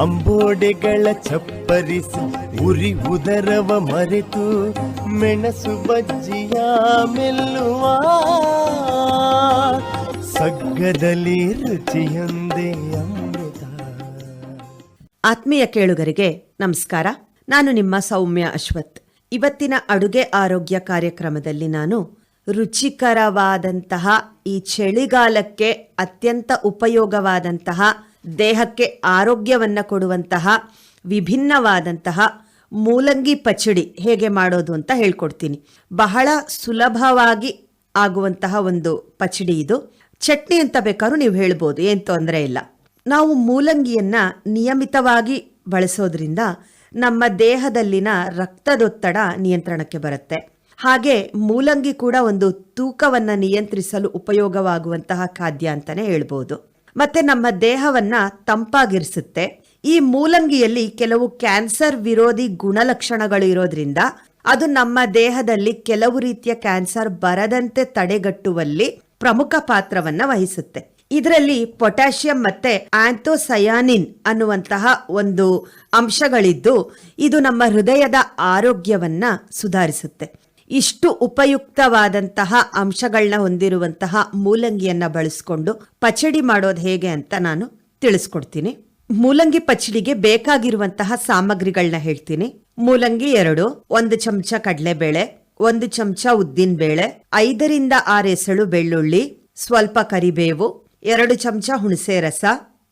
ಅಂಬೋಡೆಗಳ ಚಪ್ಪರಿಸಿ ಉರಿ ಉದರವ ಮರೆತು ಮೆಣಸು ಬಜ್ಜಿಯ ಮೆಲ್ಲುವ ಸಗ್ಗದಲ್ಲಿ ರುಚಿಯೊಂದೇ ಅಮೃತ. ಆತ್ಮೀಯ ಕೇಳುಗರಿಗೆ ನಮಸ್ಕಾರ. ನಾನು ನಿಮ್ಮ ಸೌಮ್ಯ ಅಶ್ವಥ್. ಇವತ್ತಿನ ಅಡುಗೆ ಆರೋಗ್ಯ ಕಾರ್ಯಕ್ರಮದಲ್ಲಿ ನಾನು ರುಚಿಕರವಾದಂತಹ ಈ ಚಳಿಗಾಲಕ್ಕೆ ಅತ್ಯಂತ ಉಪಯೋಗವಾದಂತಹ ದೇಹಕ್ಕೆ ಆರೋಗ್ಯವನ್ನು ಕೊಡುವಂತಹ ವಿಭಿನ್ನವಾದಂತಹ ಮೂಲಂಗಿ ಪಚಡಿ ಹೇಗೆ ಮಾಡೋದು ಅಂತ ಹೇಳ್ಕೊಡ್ತೀನಿ. ಬಹಳ ಸುಲಭವಾಗಿ ಆಗುವಂತಹ ಒಂದು ಪಚಡಿ ಇದು. ಚಟ್ನಿ ಅಂತ ಬೇಕಾದ್ರೂ ನೀವು ಹೇಳ್ಬೋದು, ಏನು ತೊಂದರೆ ಇಲ್ಲ. ನಾವು ಮೂಲಂಗಿಯನ್ನ ನಿಯಮಿತವಾಗಿ ಬಳಸೋದ್ರಿಂದ ನಮ್ಮ ದೇಹದಲ್ಲಿನ ರಕ್ತದೊತ್ತಡ ನಿಯಂತ್ರಣಕ್ಕೆ ಬರುತ್ತೆ. ಹಾಗೆ ಮೂಲಂಗಿ ಕೂಡ ಒಂದು ತೂಕವನ್ನು ನಿಯಂತ್ರಿಸಲು ಉಪಯೋಗವಾಗುವಂತಹ ಖಾದ್ಯ ಅಂತಲೇ ಹೇಳ್ಬೋದು. ಮತ್ತೆ ನಮ್ಮ ದೇಹವನ್ನ ತಂಪಾಗಿರಿಸುತ್ತೆ. ಈ ಮೂಲಂಗಿಯಲ್ಲಿ ಕೆಲವು ಕ್ಯಾನ್ಸರ್ ವಿರೋಧಿ ಗುಣಲಕ್ಷಣಗಳು ಇರೋದ್ರಿಂದ ಅದು ನಮ್ಮ ದೇಹದಲ್ಲಿ ಕೆಲವು ರೀತಿಯ ಕ್ಯಾನ್ಸರ್ ಬರದಂತೆ ತಡೆಗಟ್ಟುವಲ್ಲಿ ಪ್ರಮುಖ ಪಾತ್ರವನ್ನ ವಹಿಸುತ್ತೆ. ಇದರಲ್ಲಿ ಪೊಟ್ಯಾಷಿಯಂ ಮತ್ತೆ ಆಂಥೋಸಯಾನಿನ್ ಅನ್ನುವಂತಹ ಒಂದು ಅಂಶಗಳಿದ್ದು, ಇದು ನಮ್ಮ ಹೃದಯದ ಆರೋಗ್ಯವನ್ನ ಸುಧಾರಿಸುತ್ತೆ. ಇಷ್ಟು ಉಪಯುಕ್ತವಾದಂತಹ ಅಂಶಗಳನ್ನ ಹೊಂದಿರುವಂತಹ ಮೂಲಂಗಿಯನ್ನ ಬಳಸ್ಕೊಂಡು ಪಚಡಿ ಮಾಡೋದು ಹೇಗೆ ಅಂತ ನಾನು ತಿಳಿಸ್ಕೊಡ್ತೀನಿ. ಮೂಲಂಗಿ ಪಚಡಿಗೆ ಬೇಕಾಗಿರುವಂತಹ ಸಾಮಗ್ರಿಗಳನ್ನ ಹೇಳ್ತೀನಿ. ಮೂಲಂಗಿ ಎರಡು, ಒಂದು ಚಮಚ ಕಡಲೆಬೇಳೆ, ಒಂದು ಚಮಚ ಉದ್ದಿನ ಬೇಳೆ ಐದರಿಂದ ಆರು ಎಸಳು ಬೆಳ್ಳುಳ್ಳಿ, ಸ್ವಲ್ಪ ಕರಿಬೇವು, ಎರಡು ಚಮಚ ಹುಣಸೆ ರಸ,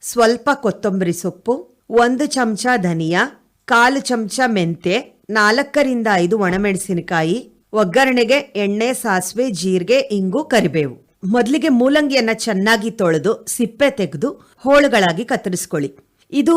ಸ್ವಲ್ಪ ಕೊತ್ತಂಬರಿ ಸೊಪ್ಪು, ಒಂದು ಚಮಚ ಧನಿಯಾ, ಕಾಲು ಚಮಚ ಮೆಂತೆ ನಾಲ್ಕರಿಂದ ಐದು ಒಣಮೆಣಸಿನಕಾಯಿ ಒಗ್ಗರಣೆಗೆ ಎಣ್ಣೆ, ಸಾಸಿವೆ, ಜೀರಿಗೆ, ಇಂಗು, ಕರಿಬೇವು. ಮೊದಲಿಗೆ ಮೂಲಂಗಿಯನ್ನ ಚೆನ್ನಾಗಿ ತೊಳೆದು ಸಿಪ್ಪೆ ತೆಗೆದು ಹೋಳುಗಳಾಗಿ ಕತ್ತರಿಸ್ಕೊಳ್ಳಿ. ಇದು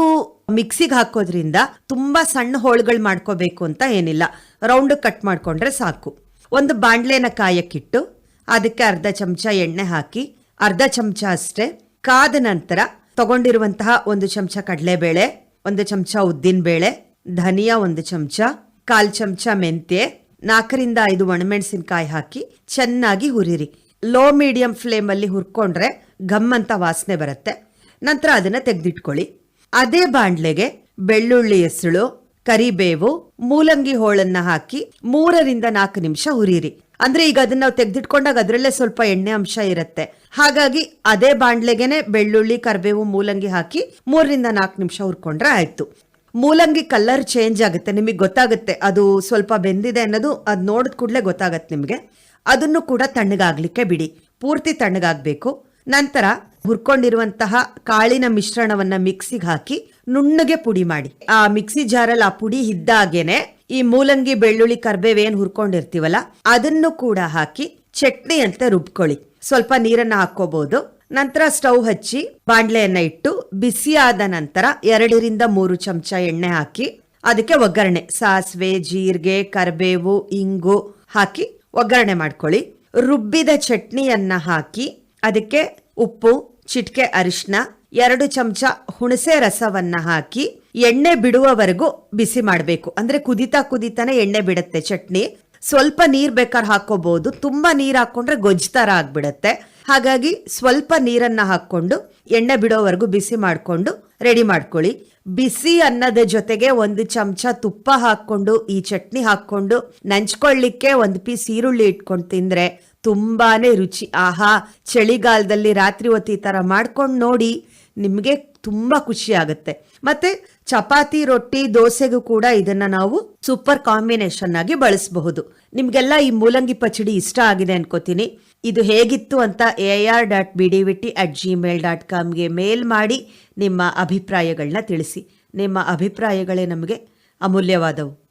ಮಿಕ್ಸಿಗೆ ಹಾಕೋದ್ರಿಂದ ತುಂಬಾ ಸಣ್ಣ ಹೋಳುಗಳು ಮಾಡ್ಕೋಬೇಕು ಅಂತ ಏನಿಲ್ಲ. ರೌಂಡ್ ಕಟ್ ಮಾಡ್ಕೊಂಡ್ರೆ ಸಾಕು. ಒಂದು ಬಾಂಡ್ಲೆನ ಕಾಯಕ್ಕಿಟ್ಟು ಅದಕ್ಕೆ ಅರ್ಧ ಚಮಚ ಎಣ್ಣೆ ಹಾಕಿ, ಅರ್ಧ ಚಮಚ ಅಷ್ಟೇ ಕಾದ ನಂತರ ತಗೊಂಡಿರುವಂತಹ ಒಂದು ಚಮಚ ಕಡಲೆಬೇಳೆ, ಒಂದು ಚಮಚ ಉದ್ದಿನ ಬೇಳೆ ಧನಿಯಾ ಒಂದು ಚಮಚ, ಕಾಲ್ ಚಮಚ ಮೆಂತ್ಯ ನಾಲ್ಕರಿಂದ ಐದು ಒಣಮೆಣಸಿನಕಾಯಿ ಹಾಕಿ ಚೆನ್ನಾಗಿ ಹುರಿರಿ. ಲೋ ಮೀಡಿಯಂ ಫ್ಲೇಮ್ ಅಲ್ಲಿ ಹುರ್ಕೊಂಡ್ರೆ ಘಮ್ ಅಂತ ವಾಸನೆ ಬರುತ್ತೆ. ನಂತರ ಅದನ್ನ ತೆಗೆದಿಟ್ಕೊಳ್ಳಿ. ಅದೇ ಬಾಂಡ್ಲೆಗೆ ಬೆಳ್ಳುಳ್ಳಿ ಹೆಸಳು ಕರಿಬೇವು, ಮೂಲಂಗಿ ಹೋಳನ್ನ ಹಾಕಿ ಮೂರರಿಂದ ನಾಲ್ಕು ನಿಮಿಷ ಹುರಿರಿ. ಅಂದ್ರೆ ಈಗ ಅದನ್ನ ನಾವು ತೆಗೆದಿಟ್ಕೊಂಡಾಗ ಅದರಲ್ಲೇ ಸ್ವಲ್ಪ ಎಣ್ಣೆ ಅಂಶ ಇರುತ್ತೆ. ಹಾಗಾಗಿ ಅದೇ ಬಾಂಡ್ಲೆಗೆನೆ ಬೆಳ್ಳುಳ್ಳಿ, ಕರಿಬೇವು, ಮೂಲಂಗಿ ಹಾಕಿ ಮೂರರಿಂದ ನಾಲ್ಕು ನಿಮಿಷ ಹುರ್ಕೊಂಡ್ರೆ ಆಯ್ತು. ಮೂಲಂಗಿ ಕಲರ್ ಚೇಂಜ್ ಆಗುತ್ತೆ. ನಿಮಗೆ ಗೊತ್ತಾಗುತ್ತೆ. ಅದು ಸ್ವಲ್ಪ ಬೆಂದಿದೆ ಅನ್ನೋದು, ಅದು ನೋಡಿದ ಕೂಡಲೇ ಗೊತ್ತಾಗತ್ತೆ ನಿಮಗೆ. ಅದನ್ನು ಕೂಡ ತಣ್ಣಗಾಗಲಿಕ್ಕೆ ಬಿಡಿ. ಪೂರ್ತಿ ತಣ್ಣಗಾಗಬೇಕು. ನಂತರ ಹುರ್ಕೊಂಡಿರುವಂತಹ ಕಾಳಿನ ಮಿಶ್ರಣವನ್ನ ಮಿಕ್ಸಿಗೆ ಹಾಕಿ ನುಣ್ಣಗೆ ಪುಡಿ ಮಾಡಿ. ಆ ಮಿಕ್ಸಿ ಜಾರಲ್ಲಿ ಆ ಪುಡಿ ಇದ್ದಾಗೇನೆ ಈ ಮೂಲಂಗಿ, ಬೆಳ್ಳುಳ್ಳಿ ಕರ್ಬೇವೇನು ಹುರ್ಕೊಂಡಿರ್ತೀವಲ್ಲ, ಅದನ್ನು ಕೂಡ ಹಾಕಿ ಚಟ್ನಿ ಅಂತ ರುಬ್ಕೊಳ್ಳಿ. ಸ್ವಲ್ಪ ನೀರನ್ನ ಹಾಕೋಬಹುದು ನಂತರ ಸ್ಟವ್ ಹಚ್ಚಿ ಬಾಂಡ್ಲೆಯನ್ನ ಇಟ್ಟು ಬಿಸಿ ಆದ ನಂತರ ಎರಡರಿಂದ ಮೂರು ಚಮಚ ಎಣ್ಣೆ ಹಾಕಿ ಅದಕ್ಕೆ ಒಗ್ಗರಣೆ. ಸಾಸಿವೆ, ಜೀರಿಗೆ, ಕರಿಬೇವು, ಇಂಗು ಹಾಕಿ ಒಗ್ಗರಣೆ ಮಾಡ್ಕೊಳ್ಳಿ. ರುಬ್ಬಿದ ಚಟ್ನಿಯನ್ನ ಹಾಕಿ ಅದಕ್ಕೆ ಉಪ್ಪು, ಚಿಟ್ಕೆ ಅರಿಶಿನ ಎರಡು ಚಮಚ ಹುಣಸೆ ರಸವನ್ನ ಹಾಕಿ ಎಣ್ಣೆ ಬಿಡುವವರೆಗೂ ಬಿಸಿ ಮಾಡಬೇಕು. ಅಂದ್ರೆ ಕುದಿತಾ ಕುದಿತಾನೆ ಎಣ್ಣೆ ಬಿಡುತ್ತೆ ಚಟ್ನಿ. ಸ್ವಲ್ಪ ನೀರ್ ಬೇಕಾದ್ರೆ ಹಾಕೋಬಹುದು ತುಂಬಾ ನೀರ್ ಹಾಕೊಂಡ್ರೆ ಗೊಜ್ಜು ತರ ಆಗ್ಬಿಡತ್ತೆ. ಹಾಗಾಗಿ ಸ್ವಲ್ಪ ನೀರನ್ನ ಹಾಕ್ಕೊಂಡು, ಎಣ್ಣೆ ಬಿಡೋವರೆಗೂ ಬಿಸಿ ಮಾಡ್ಕೊಂಡು, ರೆಡಿ ಮಾಡ್ಕೊಳ್ಳಿ. ಬಿಸಿ ಅನ್ನದ ಜೊತೆಗೆ ಒಂದು ಚಮಚ ತುಪ್ಪ ಹಾಕೊಂಡು ಈ ಚಟ್ನಿ ಹಾಕೊಂಡು ನಂಚ್ಕೊಳ್ಳಿಕ್ಕೆ ಒಂದು ಪೀಸ್ ಈರುಳ್ಳಿ ಇಟ್ಕೊಂಡು ತಿಂದ್ರೆ ತುಂಬಾನೇ ರುಚಿ. ಆಹಾ, ಚಳಿಗಾಲದಲ್ಲಿ ರಾತ್ರಿ ಹೊತ್ತು ಈ ತರ ಮಾಡ್ಕೊಂಡು ನೋಡಿ ನಿಮಗೆ ತುಂಬಾ ಖುಷಿ ಆಗುತ್ತೆ. ಮತ್ತೆ ಚಪಾತಿ, ರೊಟ್ಟಿ, ದೋಸೆಗೂ ಕೂಡ ಇದನ್ನ ನಾವು ಸೂಪರ್ ಕಾಂಬಿನೇಷನ್ ಆಗಿ ಬಳಸಬಹುದು. ನಿಮ್ಗೆಲ್ಲ ಈ ಮೂಲಂಗಿ ಪಚಡಿ ಇಷ್ಟ ಆಗಿದೆ ಅನ್ಕೋತೀನಿ. ಇದು ಹೇಗಿತ್ತು ಅಂತ A R dot B D V at Gmail dot ಕಾಮ್ಗೆ mail ಮಾಡಿ ನಿಮ್ಮ ಅಭಿಪ್ರಾಯಗಳನ್ನ ತಿಳಿಸಿ. ನಿಮ್ಮ ಅಭಿಪ್ರಾಯಗಳೇ ನಮಗೆ ಅಮೂಲ್ಯವಾದವು.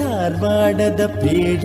ಧಾರವಾಡದ ಪೇಡ